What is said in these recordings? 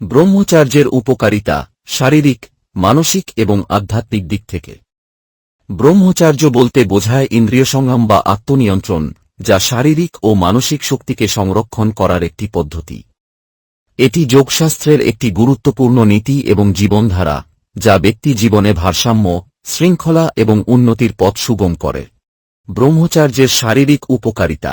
ব্রহ্মচার্যের উপকারিতা শারীরিক, মানসিক এবং আধ্যাত্মিক দিক থেকে। ব্রহ্মচার্য বলতে বোঝায় ইন্দ্রিয় সংযম বা আত্মনিয়ন্ত্রণ, যা শারীরিক ও মানসিক শক্তিকে সংরক্ষণ করার একটি পদ্ধতি। এটি যোগশাস্ত্রের একটি গুরুত্বপূর্ণ নীতি এবং জীবনধারা, যা ব্যক্তি জীবনে ভারসাম্য, শৃঙ্খলা এবং উন্নতির পথ সুগম করে। ব্রহ্মচার্যের শারীরিক উপকারিতা।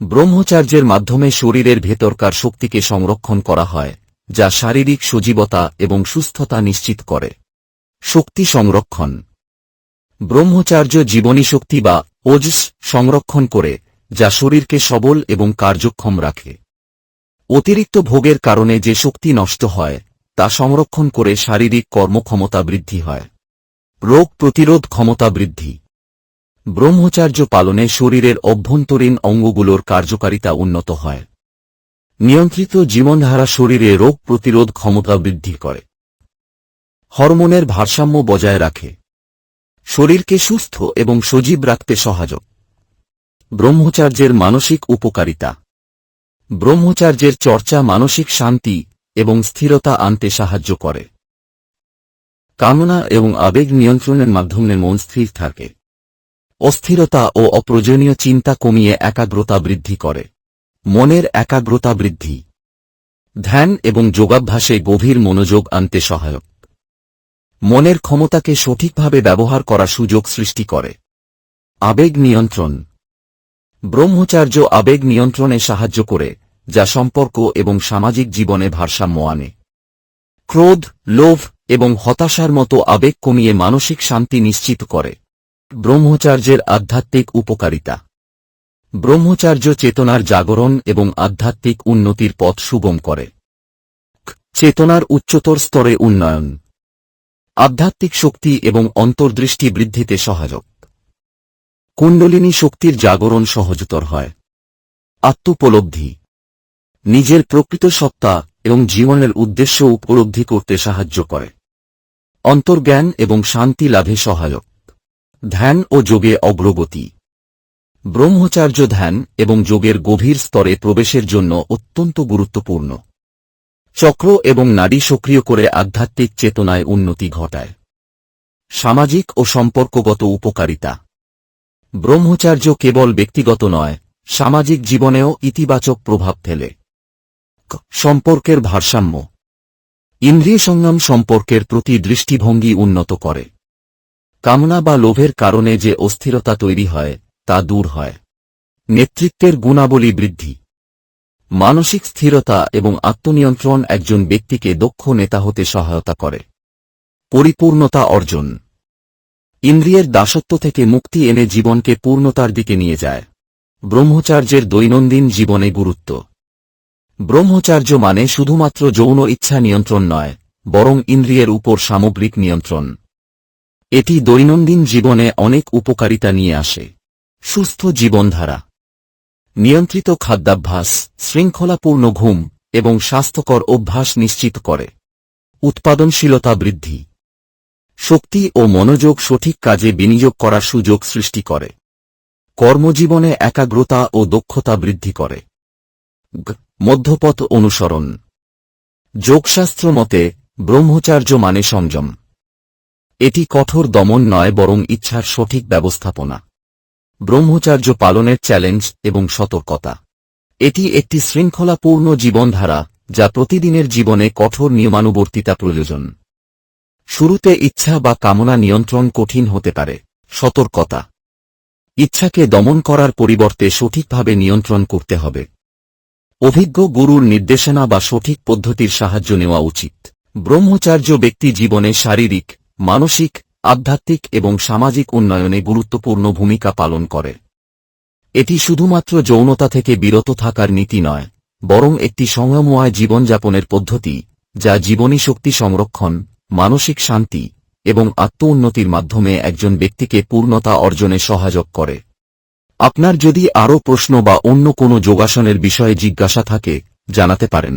ব্রহ্মচার্যের মাধ্যমে শরীরের ভেতরকার শক্তিকে সংরক্ষণ করা হয় যা শারীরিক সজীবতা এবং সুস্থতা নিশ্চিত করে। শক্তি সংরক্ষণ। ব্রহ্মচার্য জীবনী শক্তি বা ওজস সংরক্ষণ করে, যা শরীরকে সবল এবং কার্যক্ষম রাখে। অতিরিক্ত ভোগের কারণে যে শক্তি নষ্ট হয়, তা সংরক্ষণ করে শারীরিক কর্মক্ষমতা বৃদ্ধি হয়। রোগ প্রতিরোধ ক্ষমতা বৃদ্ধি। ব্রহ্মচার্য পালনে শরীরের অভ্যন্তরীণ অঙ্গগুলোর কার্যকারিতা উন্নত হয়। নিয়ন্ত্রিত জীবনধারা শরীরে রোগ প্রতিরোধ ক্ষমতা বৃদ্ধি করে। হরমোনের ভারসাম্য বজায় রাখে। শরীরকে সুস্থ এবং সজীব রাখতে সহায়ক। ব্রহ্মচার্যের মানসিক উপকারিতা। ব্রহ্মচার্যের চর্চা মানসিক শান্তি এবং স্থিরতা আনতে সাহায্য করে। কামনা এবং আবেগ নিয়ন্ত্রণের মাধ্যমে মন স্থির থাকে। অস্থিরতা ও অপ্রয়োজনীয় চিন্তা কমিয়ে একাগ্রতা বৃদ্ধি করে। মনের একাগ্রতা বৃদ্ধি। ধ্যান এবং যোগাভ্যাসে গভীর মনোযোগ আনতে সহায়ক। মনের ক্ষমতাকে সঠিকভাবে ব্যবহার করা সুযোগ সৃষ্টি করে। আবেগ নিয়ন্ত্রণ। ব্রহ্মচার্য আবেগ নিয়ন্ত্রণে সাহায্য করে, যা সম্পর্ক এবং সামাজিক জীবনে ভারসাম্য আনে। ক্রোধ, লোভ এবং হতাশার মতো আবেগ কমিয়ে মানসিক শান্তি নিশ্চিত করে। ব্রহ্মচার্যের আধ্যাত্মিক উপকারিতা। ব্রহ্মচার্য চেতনার জাগরণ এবং আধ্যাত্মিক উন্নতির পথ সুগম করে। চেতনার উচ্চতর স্তরে উন্নয়ন। আধ্যাত্মিক শক্তি এবং অন্তর্দৃষ্টি বৃদ্ধিতে সহায়ক। কুণ্ডলিনী শক্তির জাগরণ সহজতর হয়। আত্মোপলব্ধি। নিজের প্রকৃত সত্তা এবং জীবনের উদ্দেশ্য উপলব্ধি করতে সাহায্য করে। অন্তর্জ্ঞান এবং শান্তি লাভে সহায়ক। ধ্যান ও যোগে অগ্রগতি। ব্রহ্মচার্য ধ্যান এবং যোগের গভীর স্তরে প্রবেশের জন্য অত্যন্ত গুরুত্বপূর্ণ। চক্র এবং নাড়ি সক্রিয় করে আধ্যাত্মিক চেতনায় উন্নতি ঘটায়। সামাজিক ও সম্পর্কগত উপকারিতা। ব্রহ্মচার্য কেবল ব্যক্তিগত নয়, সামাজিক জীবনেও ইতিবাচক প্রভাব ফেলে। সম্পর্কের ভারসাম্য। ইন্দ্রিয় সংযম সম্পর্কের প্রতি দৃষ্টিভঙ্গি উন্নত করে। কামনা বা লোভের কারণে যে অস্থিরতা তৈরি হয় তা দূর হয়। নেতৃত্বের গুণাবলী বৃদ্ধি। মানসিক স্থিরতা এবং আত্মনিয়ন্ত্রণ একজন ব্যক্তিকে দক্ষ নেতা হতে সহায়তা করে। পরিপূর্ণতা অর্জন। ইন্দ্রিয়ের দাসত্ব থেকে মুক্তি এনে জীবনকে পূর্ণতার দিকে নিয়ে যায়। ব্রহ্মচার্যের দৈনন্দিন জীবনে গুরুত্ব। ব্রহ্মচার্য মানে শুধুমাত্র যৌন ইচ্ছা নিয়ন্ত্রণ নয়, বরং ইন্দ্রিয়ের উপর সামগ্রিক নিয়ন্ত্রণ। এটি দৈনন্দিন জীবনে অনেক উপকারিতা নিয়ে আসে। সুস্থ জীবনধারা। নিয়ন্ত্রিত খাদ্যাভ্যাস, শৃঙ্খলাপূর্ণ ঘুম এবং স্বাস্থ্যকর অভ্যাস নিশ্চিত করে। উৎপাদনশীলতা বৃদ্ধি। শক্তি ও মনোযোগ সঠিক কাজে বিনিয়োগ করার সুযোগ সৃষ্টি করে। কর্মজীবনে একাগ্রতা ও দক্ষতা বৃদ্ধি করে। মধ্যপথ অনুসরণ। যোগশাস্ত্র মতে, ব্রহ্মচার্য মানে সংযম। এটি কঠোর দমন নয় বরং ইচ্ছার সঠিক ব্যবস্থাপনা। ব্রহ্মচার্য পালনের চ্যালেঞ্জ এবং সতর্কতা। এটি একটি শৃঙ্খলাপূর্ণ জীবনধারা, যা প্রতিদিনের জীবনে কঠোর নিয়মানুবর্তিতা প্রয়োজন। শুরুতে ইচ্ছা বা কামনা নিয়ন্ত্রণ কঠিন হতে পারে, সতর্কতা। ইচ্ছাকে দমন করার পরিবর্তে সঠিকভাবে নিয়ন্ত্রণ করতে হবে। অভিজ্ঞ গুরুর নির্দেশনা বা সঠিক পদ্ধতির সাহায্য নেওয়া উচিত। ব্রহ্মচার্য ব্যক্তি জীবনে শারীরিক, মানসিক আধ্যাত্মিক এবং সামাজিক উন্নয়নে গুরুত্বপূর্ণ ভূমিকা পালন করে। এটি শুধুমাত্র যৌনতা থেকে বিরত থাকার নীতি নয়, বরং একটি সংযমময় জীবনযাপনের পদ্ধতি, যা জীবনী শক্তি সংরক্ষণ, মানসিক শান্তি এবং আত্ম উন্নতির মাধ্যমে একজন ব্যক্তিকে পূর্ণতা অর্জনে সহায়ক করে। আপনার যদি আরও প্রশ্ন বা অন্য কোনো যোগাসনের বিষয়ে জিজ্ঞাসা থাকে, জানাতে পারেন।